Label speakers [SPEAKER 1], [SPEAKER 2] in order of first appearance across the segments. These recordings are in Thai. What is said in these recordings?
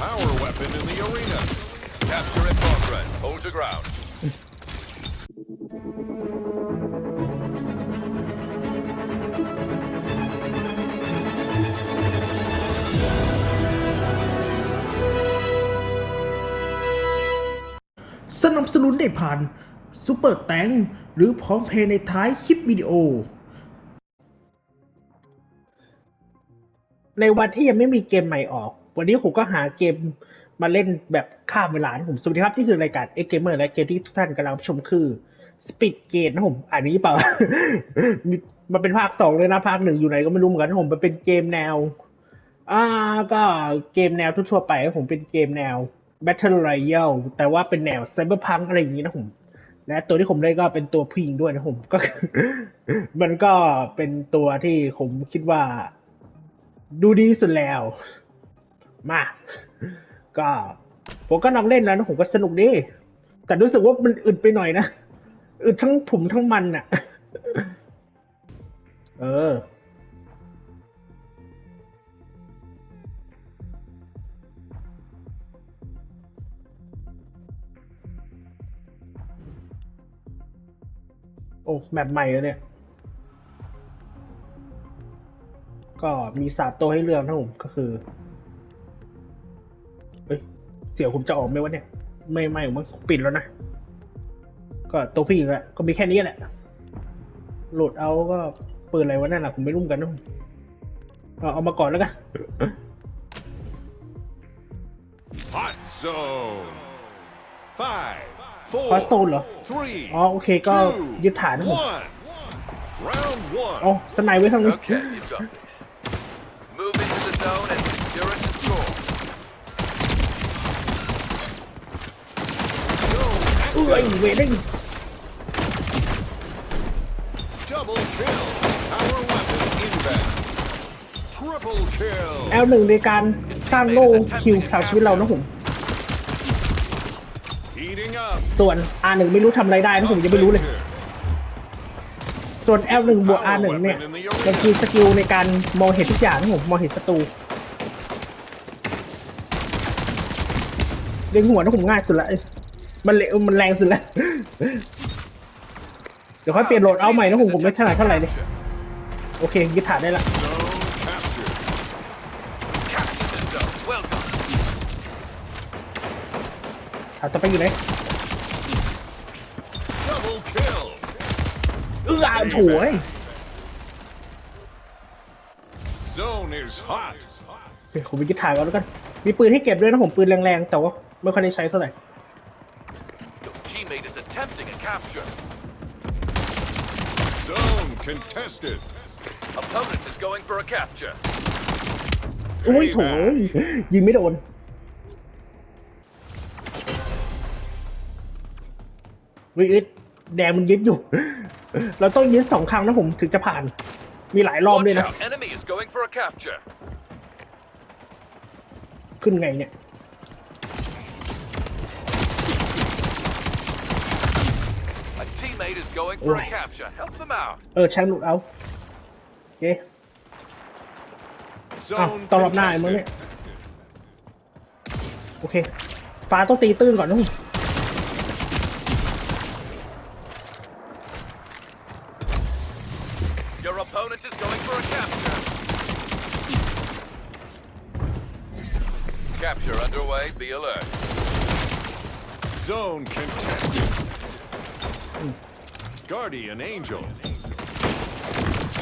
[SPEAKER 1] power weapon in the arena.
[SPEAKER 2] Capture in progress. Hold your ground.
[SPEAKER 3] สนับสนุนได้ผ่านซูเปอร์แตงหรือพร้อมเพย์ในท้ายคลิปวิดีโอ ในวันที่ยังไม่มีเกมใหม่ออก วันนี้ผมก็หาเกมมาเล่นแบบข้ามเวลาผมสวัสดีครับ นี่คือรายการ X Gamer และเกมที่ทุกท่านกำลังชมคือ Speed Gate นะผมอ่านนี้เปล่า มันเป็นภาคสองเลยนะ ภาคหนึ่งอยู่ไหนก็ไม่รู้เหมือนกันนะผม มันเป็นเกมแนว อ่า ก็เกมแนวทั่วๆไปครับผมเป็นเกมแนว Battle Royale แต่ว่าเป็นแนว Cyberpunk อะไรอย่างนี้นะผม และตัวที่ผมเล่นก็เป็นตัวผู้หญิงด้วยนะผม ก็มันก็เป็นตัวที่ผมคิดว่า ดูดีสุดแล้ว มา ก็ ผมก็ลองเล่นแล้วนะผมก็สนุกดี แต่รู้สึกว่ามันอึดไปหน่อยนะ อึดทั้งผมทั้งมันน่ะเออ โอ้แมปใหม่แล้วเนี่ย ก็มีสามตัวให้เลือกนะผมก็คือ สียงผมจะออกไหมวะเนี่ย ไม่ไม่ผมปิดแล้วนะ ก็ตัวพี่แหละก็มีแค่นี้แหละ โหลดเอาก็เปิดอะไรวะนั่นแหละผมไม่รู้เหมือนกันนะผมเอาเอามาก่อนแล้วกัน
[SPEAKER 1] Hot zone. Five, four,
[SPEAKER 3] ฮอตโซนเหรอ
[SPEAKER 1] three,
[SPEAKER 3] อ๋อโอเคก็
[SPEAKER 1] two,
[SPEAKER 3] ยึดฐานนะผม
[SPEAKER 1] one. Round one.
[SPEAKER 3] อ๋อสไนไว้ทางนี้
[SPEAKER 2] Okay, you've got this. Move into the zone and
[SPEAKER 3] อ้ยเวดิ้ง
[SPEAKER 1] Double kill. Power weapon inbound. Triple kill.
[SPEAKER 3] L หนึ่งในการสร้างโล่คิวชาวชีวิตเรานะผม
[SPEAKER 1] Heating up.
[SPEAKER 3] ส่วน R หนึ่งไม่รู้ทำอะไรได้นะผมยังไม่รู้เลย ส่วน L หนึ่งบวก R หนึ่งเนี่ยมันคือสกิลในการมองเห็นทุกอย่างนะผมมองเห็นศัตรูเล็งหัวนะผมง่ายสุดละเอ้ย มันเละมันแรงสุดละเดี๋ยวค่อยเปลี่ยนโหลดเอาใหม่นะผมผมไม่ถนัดเท่าไหร่เลยโอเคยึดฐานได้ละ
[SPEAKER 1] Zone captured.
[SPEAKER 2] Capture the zone. Well done.
[SPEAKER 3] ฐานต่อไปอยู่ไหน
[SPEAKER 1] Double kill.
[SPEAKER 3] เออโถย
[SPEAKER 1] Zone is hot.
[SPEAKER 3] เดี๋ยวผมไปยึดฐานก่อนแล้วกัน มีปืนให้เก็บด้วยนะผมปืนแรงๆ แต่ว่าไม่ค่อยได้ใช้เท่าไหร่
[SPEAKER 2] Your teammate is attempting a capture.
[SPEAKER 1] Zone contested.
[SPEAKER 2] Opponent is going for a capture.
[SPEAKER 3] อุ้ยโถยยิงไม่โดน วิอิดแดงมันยึดอยู่ เราต้องยึดสองครั้งนะผมถึงจะผ่าน มีหลายรอบด้วย
[SPEAKER 2] Watch
[SPEAKER 3] นะ
[SPEAKER 2] out. Enemy is going for a capture.
[SPEAKER 3] ขึ้นไงเนี่ย
[SPEAKER 2] A teammate is going for a
[SPEAKER 3] Oi.
[SPEAKER 2] capture. Help them out.
[SPEAKER 3] เออช่างหลุดเอาโอเค
[SPEAKER 1] Zone
[SPEAKER 3] tao lập lại mới
[SPEAKER 1] contested.
[SPEAKER 3] โอเคฟ้าต้องตีตื้นก่อนนะผม
[SPEAKER 2] Your opponent is going for a capture. Capture underway. Be alert.
[SPEAKER 1] Zone contested. Guardian Angel.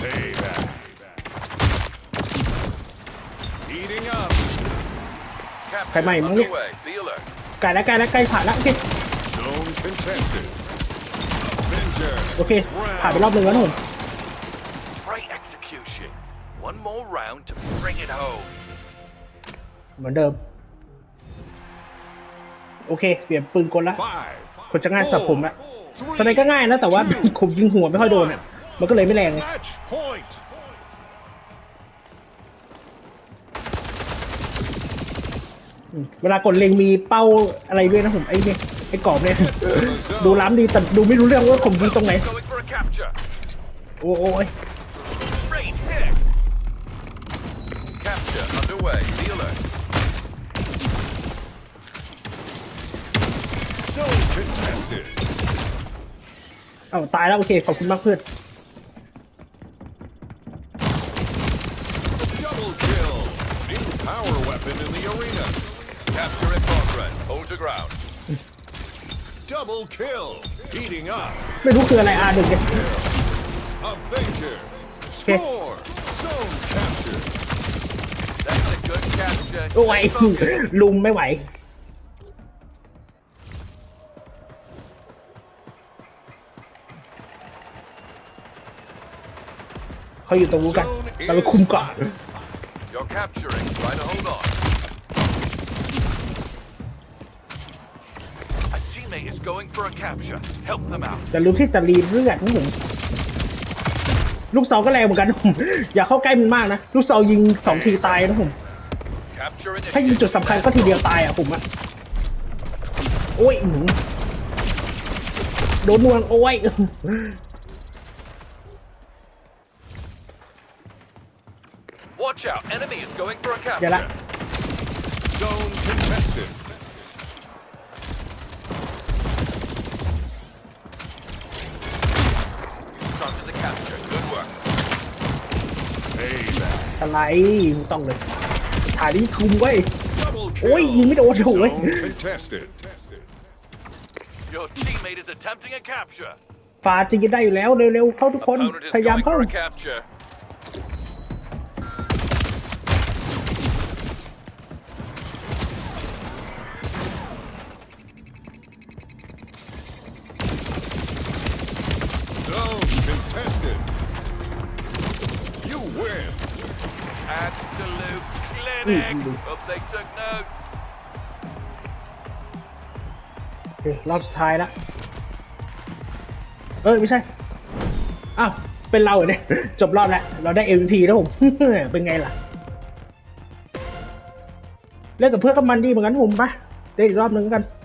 [SPEAKER 1] Payback. Heating up.
[SPEAKER 2] Capture
[SPEAKER 3] Phải mày muốn đi.
[SPEAKER 2] underway. Be alert.
[SPEAKER 3] ไกลแล้วไกลแล้วใกล้ผ่านแล้วโอเค
[SPEAKER 1] Zone contested. Avenger.
[SPEAKER 3] โอเค ผ่านไปรอบหนึ่งแล้วนะผม
[SPEAKER 2] Great execution. One more round to bring it home.
[SPEAKER 3] เหมือนเดิม โอเค เปลี่ยนปืนกลละ
[SPEAKER 1] Five.
[SPEAKER 3] คนจะง่ายสำหรับผมละ
[SPEAKER 1] four,
[SPEAKER 3] ตอนมัยก็ง่ายนะแต่ว่าขุมยิงหัวไม่ค่อยโดนอะมันก็เลยไม่แรงไงเวลากดเล็งมีเป้าอะไรด้วยนะผมไอ้เนี่ยไอ้กรอบเนี่ยดูล้ำดีแต่ดูไม่รู้เรื่องว่าผมยิงตรงไหนโอ้ย เอาตายแล้วโอเคขอบคุณมากเพื่อน
[SPEAKER 1] Double kill. New power weapon in the arena.
[SPEAKER 2] Capture in progress. Hold your ground.
[SPEAKER 1] Double kill. Heating up.
[SPEAKER 3] ไม่รู้คืออะไรอะหนึ่งเนี่ย
[SPEAKER 1] Avenger.
[SPEAKER 3] Okay.
[SPEAKER 1] Score. Zone capture.
[SPEAKER 2] That's a good capture.
[SPEAKER 3] โอ้ย
[SPEAKER 2] Stay focused.
[SPEAKER 3] ลุมไม่ไหว เขาอยู่ตรงนู้นกันเราไปคุมเกาะ
[SPEAKER 2] You're capturing. Try to hold on. A teammate is going for a capture. Help them out.
[SPEAKER 3] แต่รู้ที่จะรีเลือดนะผมลูกซองก็แรงเหมือนกันนะผม อย่าเข้าใกล้มันมากนะ ลูกซองยิงสองทีตายนะผม
[SPEAKER 2] Capture
[SPEAKER 3] ถ้ายิง
[SPEAKER 2] initiative.
[SPEAKER 3] จุดสำคัญก็ทีเดียวตายอะผมอะโอ้ยหนูโดนนวงโอ้ย
[SPEAKER 2] Watch out. Enemy is going for a
[SPEAKER 3] เดี๋ยวละ
[SPEAKER 2] capture.
[SPEAKER 1] Zone contested.
[SPEAKER 2] Started the capture. Good work.
[SPEAKER 1] Payback.
[SPEAKER 3] อะไรไม่ต้องเลยถ่ายนี้คุมไว้ย
[SPEAKER 1] Double
[SPEAKER 3] Oi,
[SPEAKER 1] kill.
[SPEAKER 3] ยิงไม่โดนโถ่เว้ย
[SPEAKER 1] Zone contested.
[SPEAKER 2] Your teammate is attempting a capture.
[SPEAKER 3] ฟาจะยิงได้อยู่แล้วเร็วๆเข้าทุกคน
[SPEAKER 2] Opponent is
[SPEAKER 3] พยายาม
[SPEAKER 2] going
[SPEAKER 3] เข้า
[SPEAKER 2] for a capture.
[SPEAKER 1] Contested. You win.
[SPEAKER 2] Absolute clinic.
[SPEAKER 3] Mm.
[SPEAKER 2] Hope they took notes.
[SPEAKER 3] โอเครอบสุดท้ายละเอ้ย ไม่ใช่ อ้าว เป็นเราเหรอเนี่ย จบรอบแล้ว เราได้ MVP แล้วผม เป็นไงล่ะ เล่นกับเพื่อนก็มันดีเหมือนกันผมปะเล่นอีกรอบนึงกัน
[SPEAKER 1] Domination.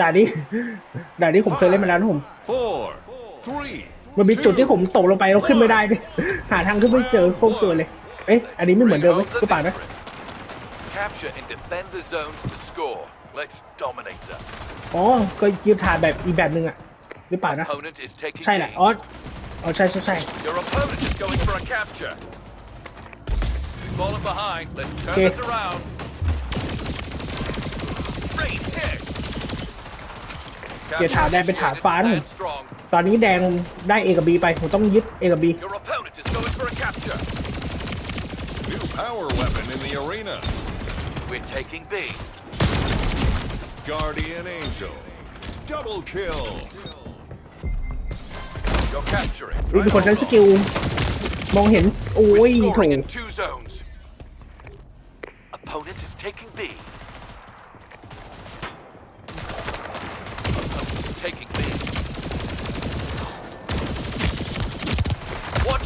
[SPEAKER 3] ด่านนี้ด่านนี้ผมเคยเล่นมาแล้วนะผม
[SPEAKER 1] Four. Three.
[SPEAKER 3] มันมีจุดที่
[SPEAKER 1] two,
[SPEAKER 3] ผมตกลงไปแล้วขึ้นไม่ได้ด้วยหาทางขึ้นไม่เจอโคตรเกินเลย เอ๊ะ อันนี้ไม่เหมือนเดิมไหม
[SPEAKER 2] Bring home
[SPEAKER 3] ก็
[SPEAKER 2] the
[SPEAKER 3] ป่านะ
[SPEAKER 2] victory. Capture and defend the zones to score. Let's dominate them.
[SPEAKER 3] อ๋อ ก็ยืนถ่ายแบบอีกแบบหนึ่งอะหรือเปล่านะ
[SPEAKER 2] Opponent is taking
[SPEAKER 3] ใช่แหละ
[SPEAKER 2] B.
[SPEAKER 3] อ๋ออ๋อใช่ใช่ใช่
[SPEAKER 2] Your opponent is going for a capture. We've fallen behind. Let's turn
[SPEAKER 3] Okay.
[SPEAKER 2] this around. Great hit.
[SPEAKER 3] เดี๋ยวถามแดงไปถามฟ้าหน่อย
[SPEAKER 2] Stand strong.
[SPEAKER 3] ตอนนี้แดงได้เอกับบีไป ผมต้องยึดเอกับบี
[SPEAKER 2] Your opponent is going for a capture.
[SPEAKER 1] New power weapon in the arena.
[SPEAKER 2] We're taking B.
[SPEAKER 1] Guardian Angel. Double kill.
[SPEAKER 2] You're capturing.
[SPEAKER 3] นี่
[SPEAKER 2] Try
[SPEAKER 3] มี
[SPEAKER 2] to
[SPEAKER 3] คนใช้
[SPEAKER 2] hold
[SPEAKER 3] ส
[SPEAKER 2] on.
[SPEAKER 3] กิล มองเห็น โอ้ย
[SPEAKER 2] We're
[SPEAKER 3] โถ
[SPEAKER 2] scoring in two zones. Opponent is taking B.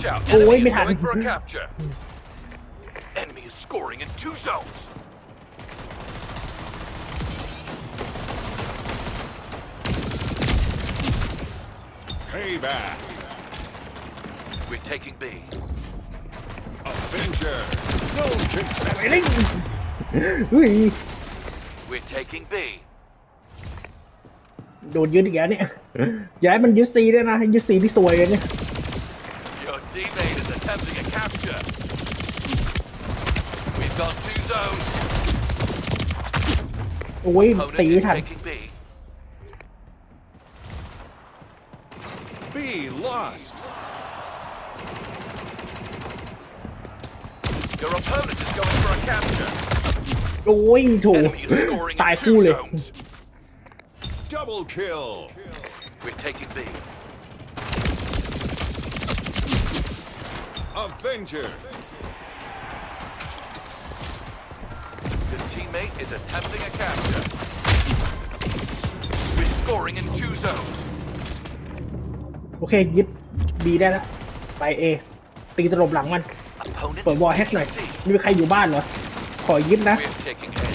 [SPEAKER 2] Watch out.
[SPEAKER 3] Oh,
[SPEAKER 2] Enemy
[SPEAKER 3] wait,
[SPEAKER 2] is
[SPEAKER 3] me had-
[SPEAKER 2] going for a capture. Enemy is scoring in two zones.
[SPEAKER 1] Payback.
[SPEAKER 2] We're taking B.
[SPEAKER 1] Avenger. Zone
[SPEAKER 3] ไป
[SPEAKER 1] contested.
[SPEAKER 3] เลยเฮ้ย
[SPEAKER 2] We're taking B.
[SPEAKER 3] โดนยึดอีกแล้วเนี่ย อย่าให้มันยึดซีด้วยนะยึดซีที่สวยเลยเนี่ย
[SPEAKER 2] We've got two zones.
[SPEAKER 3] โอ้ย
[SPEAKER 2] Opponent
[SPEAKER 3] ตีไม่
[SPEAKER 2] is
[SPEAKER 3] ทัน
[SPEAKER 2] taking B.
[SPEAKER 1] B lost.
[SPEAKER 2] Your opponent is going for a capture.
[SPEAKER 3] โอ้ยโถ
[SPEAKER 2] Enemy is scoring
[SPEAKER 3] ตาย
[SPEAKER 2] in
[SPEAKER 3] คู่
[SPEAKER 2] two
[SPEAKER 3] เลย
[SPEAKER 2] zones.
[SPEAKER 1] Double kill.
[SPEAKER 2] We're taking B.
[SPEAKER 1] Avenger.
[SPEAKER 2] teammate is attempting a capture. We're scoring in two zones.
[SPEAKER 3] โอเค ยึดบีได้แล้วไปเอตีตลบหลังมัน
[SPEAKER 2] Opponent
[SPEAKER 3] เปิด
[SPEAKER 2] is
[SPEAKER 3] วอลแฮกหน่อย
[SPEAKER 2] taking C.
[SPEAKER 3] นี่มีใครอยู่บ้านเหรอ ขอยึดนะ
[SPEAKER 2] We're taking A.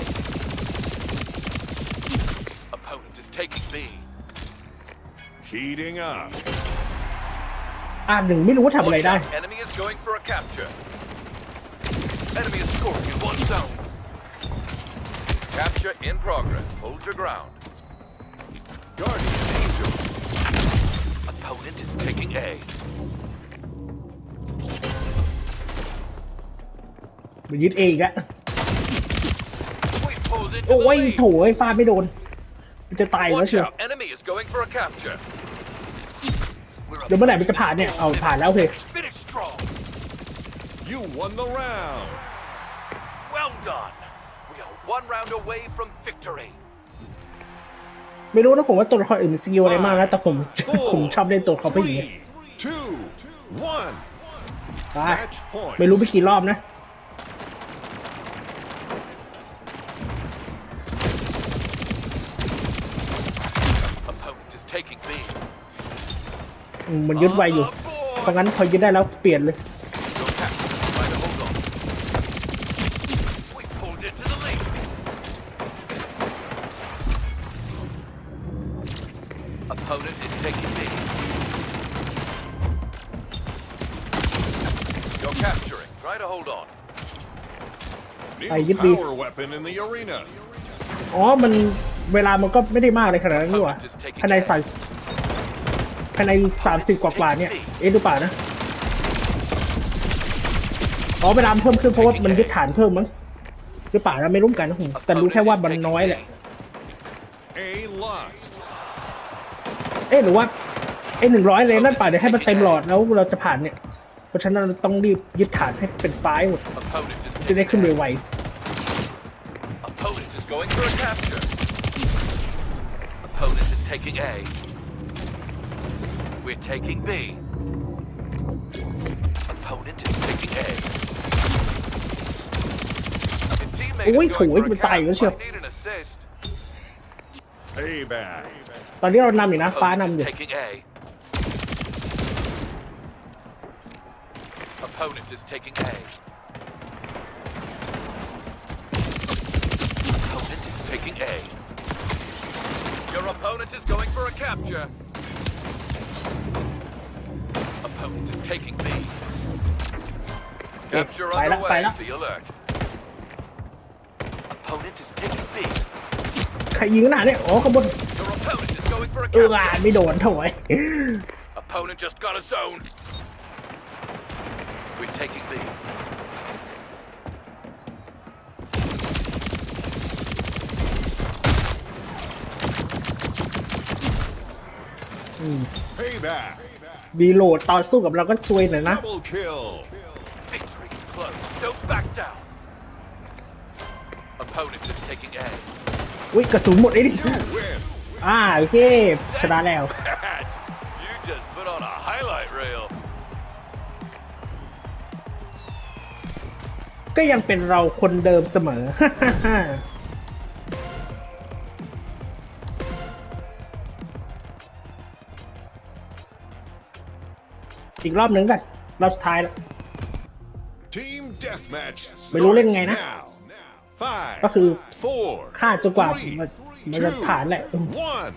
[SPEAKER 2] Opponent is taking B.
[SPEAKER 1] Heating up.
[SPEAKER 3] อ่าหนึ่งไม่รู้ว่าทำอะไร
[SPEAKER 2] Watch
[SPEAKER 3] ได้
[SPEAKER 2] out. Enemy is going for a capture. Enemy is scoring in one zone. Capture in progress. Hold your ground.
[SPEAKER 1] Guardian Angel.
[SPEAKER 2] Opponent is taking A.
[SPEAKER 3] มันยึดเองอะ
[SPEAKER 2] We pulled into
[SPEAKER 3] โอ้
[SPEAKER 2] the
[SPEAKER 3] ย
[SPEAKER 2] lead.
[SPEAKER 3] โถยฟาดไม่โดน มันจะตายแล้ว
[SPEAKER 2] Watch
[SPEAKER 3] เชียว
[SPEAKER 2] out. Enemy is going for a capture. We're
[SPEAKER 3] เดี๋ยวเมื่อไหร่มันจะผ่านเนี่ย เอาผ่านแล้วโอเค
[SPEAKER 2] Finish strong.
[SPEAKER 1] You won the round.
[SPEAKER 2] Well done. We are one round away from victory.
[SPEAKER 3] ไม่รู้นะผมว่าตัวละครอื่นมีสกิลอะไรมากนะแต่ผม
[SPEAKER 1] Four,
[SPEAKER 3] ผมชอบเล่นตัวเขาไปอย่าง
[SPEAKER 1] three,
[SPEAKER 3] เงี้ย
[SPEAKER 1] two, one.
[SPEAKER 3] ไป
[SPEAKER 1] Match point.
[SPEAKER 3] ไม่รู้ไปกี่รอบนะ
[SPEAKER 2] Opponent is taking B.
[SPEAKER 3] อืมมันยึดไวอยู่ เพราะงั้นพอยึดได้แล้วเปลี่ยนเลย
[SPEAKER 2] capturing. Try to hold on.
[SPEAKER 1] New
[SPEAKER 3] Ay, giúp đi.
[SPEAKER 1] power weapon in the arena.
[SPEAKER 3] อ๋อ มันเวลามันก็ไม่ได้มากเลยขนาดนั้นนี่หว่าภายในสามภายในสามสิบกว่าๆเนี่ย เอ๊ะหรือเปล่านะ อ๋อเวลามันเพิ่มขึ้นเพราะว่ามันยึดฐานเพิ่มมั้งหรือเปล่านะไม่รู้เหมือนกันนะผมแต่รู้แค่ว่ามันน้อยแหละ
[SPEAKER 1] A lost.
[SPEAKER 3] เอ๊ะหรือว่าไอ้หนึ่งร้อยเลยนั่นป่ะเดี๋ยวให้มันเต็มหลอดแล้วเราจะผ่านเนี่ย เพราะฉะนั้นเราต้องรีบยึดฐานให้เป็นไฟล์หมด
[SPEAKER 2] Opponent is
[SPEAKER 3] จะได้
[SPEAKER 2] taking
[SPEAKER 3] ขึ้น
[SPEAKER 2] A.
[SPEAKER 3] ไว
[SPEAKER 2] Opponent is going for a capture. Opponent is taking A. We're taking B. Opponent is taking A. Your teammate
[SPEAKER 3] Ui,
[SPEAKER 2] is going
[SPEAKER 3] thổi
[SPEAKER 2] for a
[SPEAKER 3] bên tay
[SPEAKER 2] cap.
[SPEAKER 3] nữa chưa?
[SPEAKER 2] Might need an assist.
[SPEAKER 1] Payback.
[SPEAKER 3] ๆตอนนี้เรานำอยู่นะ ฟ้านำ
[SPEAKER 2] Opponent
[SPEAKER 3] อยู่
[SPEAKER 2] is taking A. Opponent is taking A. Opponent is taking A. Your opponent is going for a capture. Opponent is taking B. Capture
[SPEAKER 3] phải đó, phải
[SPEAKER 2] underway.
[SPEAKER 3] đó.
[SPEAKER 2] Be alert. Opponent is taking B.
[SPEAKER 3] ใครยิงขนาดนี้อ๋อขางบวน
[SPEAKER 2] Your opponent is going for a
[SPEAKER 3] เอออ่า
[SPEAKER 2] capture.
[SPEAKER 3] ไม่โดนโถย
[SPEAKER 2] Opponent just got a zone. We're taking B.
[SPEAKER 1] Payback.
[SPEAKER 3] ดีโหลดตอนสู้กับเราก็ซวยหน่อยนะ
[SPEAKER 1] Double kill.
[SPEAKER 2] Victory is close. Don't back down. Opponent is taking A.
[SPEAKER 3] อุ้ยกระสุนหมดไอ้ดิ
[SPEAKER 1] You win.
[SPEAKER 3] อ่าโอเคชนะแล้ว ก็ยังเป็นเราคนเดิมเสมอ อีกรอบหนึ่งกันรอบสุดท้ายแล้ว
[SPEAKER 1] Team deathmatch.
[SPEAKER 3] ไม่รู้เล่นไงนะ
[SPEAKER 1] starts now. Five.
[SPEAKER 3] ก็คือ
[SPEAKER 1] Four.
[SPEAKER 3] ฆ่าจนกว่า
[SPEAKER 1] three,
[SPEAKER 3] มันมันจะ
[SPEAKER 1] two,
[SPEAKER 3] ผ่านแหละ
[SPEAKER 1] One.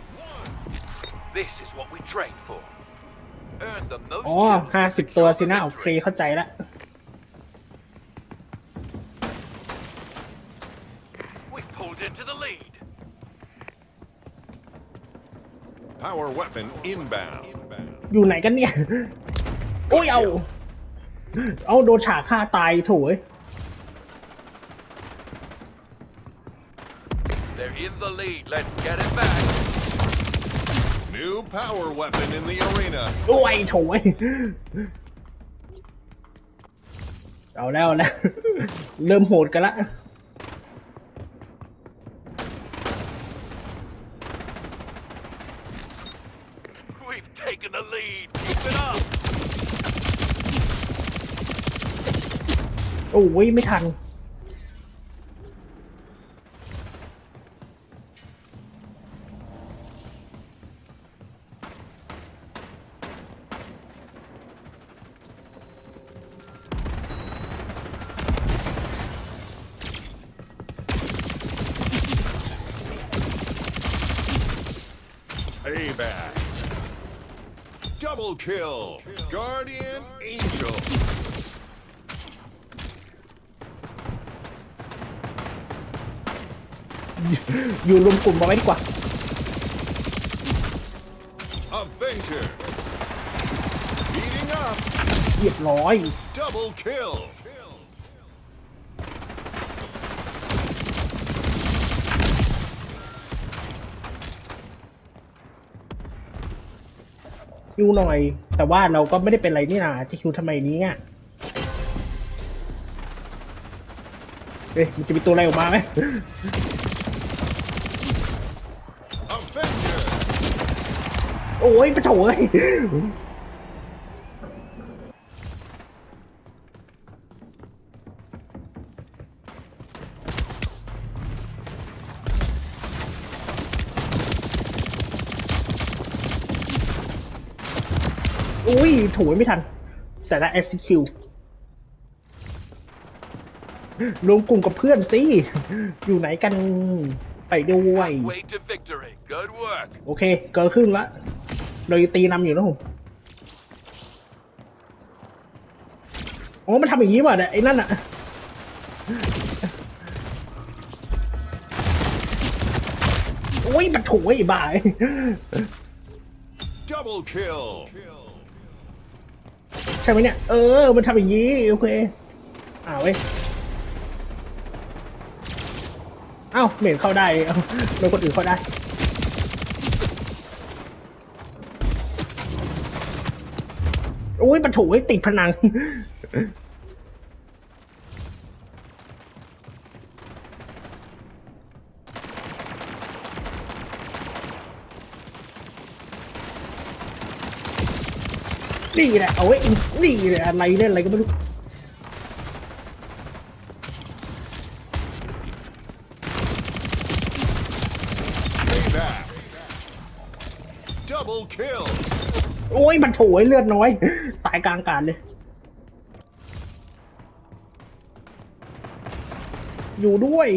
[SPEAKER 2] This is what we train for. Earn the most
[SPEAKER 3] อ๋อ
[SPEAKER 2] kills to
[SPEAKER 3] ห้าสิบตัว
[SPEAKER 2] secure
[SPEAKER 3] สิ
[SPEAKER 2] the
[SPEAKER 3] นะโอเค
[SPEAKER 2] victory.
[SPEAKER 3] เข้าใจละ
[SPEAKER 1] Power weapon inbound.
[SPEAKER 3] อยู่ไหนกันเนี่ย โอ้ยเอา เอาโดนฉากฆ่าตายโถย
[SPEAKER 2] They're in the lead. Let's get it back.
[SPEAKER 1] New power weapon in the arena.
[SPEAKER 3] โอ้ยโถย เอาแล้วเอาแล้วเริ่มโหดกันละ
[SPEAKER 2] taking the lead. Keep it up.
[SPEAKER 3] โอ้ยไม่ทัน
[SPEAKER 1] Guardian Angel.
[SPEAKER 3] อยู่รวมกลุ่มมาไว้ดีกว่า
[SPEAKER 1] Avenger. Heating up.
[SPEAKER 3] เรียบร้อย
[SPEAKER 1] Double kill.
[SPEAKER 3] คิวหน่อย แต่ว่าเราก็ไม่ได้เป็นอะไรนี่นาจะคิวทำไมเนี้เอ๊ะมันจะมีตัวอะไรออกมาไหม
[SPEAKER 1] Avenger.
[SPEAKER 3] โอ้ยปะโถเอ้ย อุ้ยโถูไม่ทัน แต่ละ execute รวมกลุ่มกับเพื่อนสิอยู่ไหนกันไปด้วย
[SPEAKER 2] Way to victory. Good work.
[SPEAKER 3] โอเค เกินครึ่งละเรายังตีนำอยู่นะผมโอ้มันทำอย่างนี้ว่ะเนี่ยไอ้นั่นอะโอ้ยมันถูไอ้บ่าย
[SPEAKER 1] Double kill.
[SPEAKER 3] ใช่ไหมเนี่ย เออ มันทำอย่างนี้ โอเคอ้าวเว้ยเอ้าเหม็นเข้าได้เอ้าโดนคนอื่นเข้าได้ อุ้ยประถูไอ้ติดผนัง นี่แหละเอาไว้นี่แหละอะไรเล่นอะไรก็ไม่รู้
[SPEAKER 1] Payback. Double kill.
[SPEAKER 3] โอ้ยมันโถยเลือดน้อย ตายกลางอากาศเลย อยู่ด้วย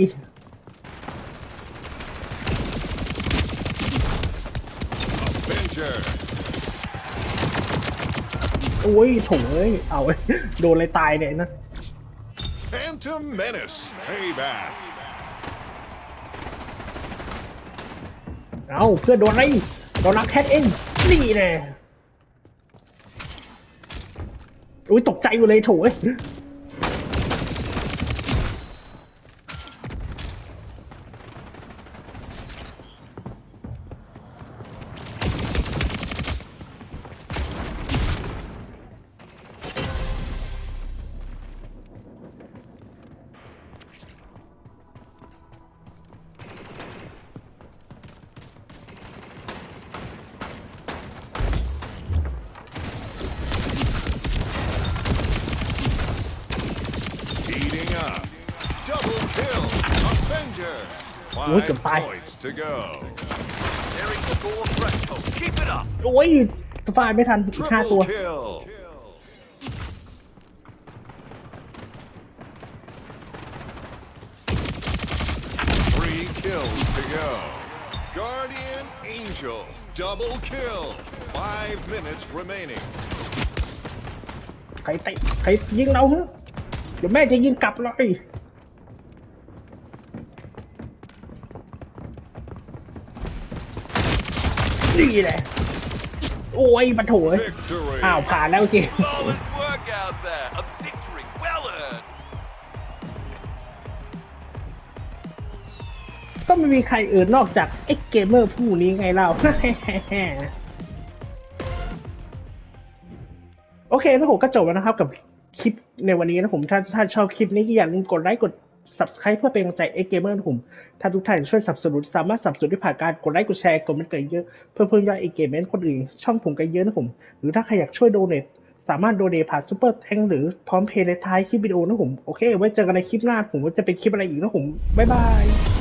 [SPEAKER 1] Avenger.
[SPEAKER 3] โอ้ยโถยเอาเว้ยโดนอะไรตายเนี่ยนะ
[SPEAKER 1] Phantom Menace. Payback.
[SPEAKER 3] เอาเพื่อนโดนอะไรโดนรักแคทเองนี่แน่อุ้ยตกใจอยู่เลยโถย Look
[SPEAKER 1] Five
[SPEAKER 3] at my-
[SPEAKER 1] points to go.
[SPEAKER 2] Nearing the goal threshold. Keep it up.
[SPEAKER 3] โอ้ยฟาดไม่ทันอีกห้าตัว
[SPEAKER 1] Triple kill. Three kills to go. Guardian Angel. Double kill. Five minutes remaining.
[SPEAKER 3] ใครเตะใครยิงเราเหรอเดี๋ยวแม่จะยิงกลับเลย นี่แหละ โอ้ยปะโถย
[SPEAKER 1] Victory.
[SPEAKER 3] อ้าว ผ่านแล้วจริง
[SPEAKER 2] Flawless work out there. A victory well earned.
[SPEAKER 3] ก็ไม่มีใครอื่นนอกจากไอ้เกมเมอร์ผู้นี้ไงเรา โอเคแล้วผมก็จบแล้วนะครับกับคลิปในวันนี้นะผมถ้าท่านชอบคลิปนี้ก็อย่าลืมกดไลค์กด สับสไครต์เพื่อเป็นกำลังใจเอ็กเกมเมอร์ผมถ้าทุกท่านช่วยสนับสนุนสามารถสนับสนุนด้วยผ่านการกดไลค์กดแชร์กดมันเกิดเยอะเพื่อเพิ่มยอดเอ็กเกมเมอร์คนอื่น ช่องผมกันเยอะนะผม หรือถ้าใครอยากช่วยโดเนทสามารถโดเนทผ่านซูเปอร์แทงหรือพร้อมเพย์ในท้ายคลิปวิดีโอนะผมโอเค ไว้เจอกันในคลิปหน้าผมว่าจะเป็นคลิปอะไรอีกนะผมบ๊ายบาย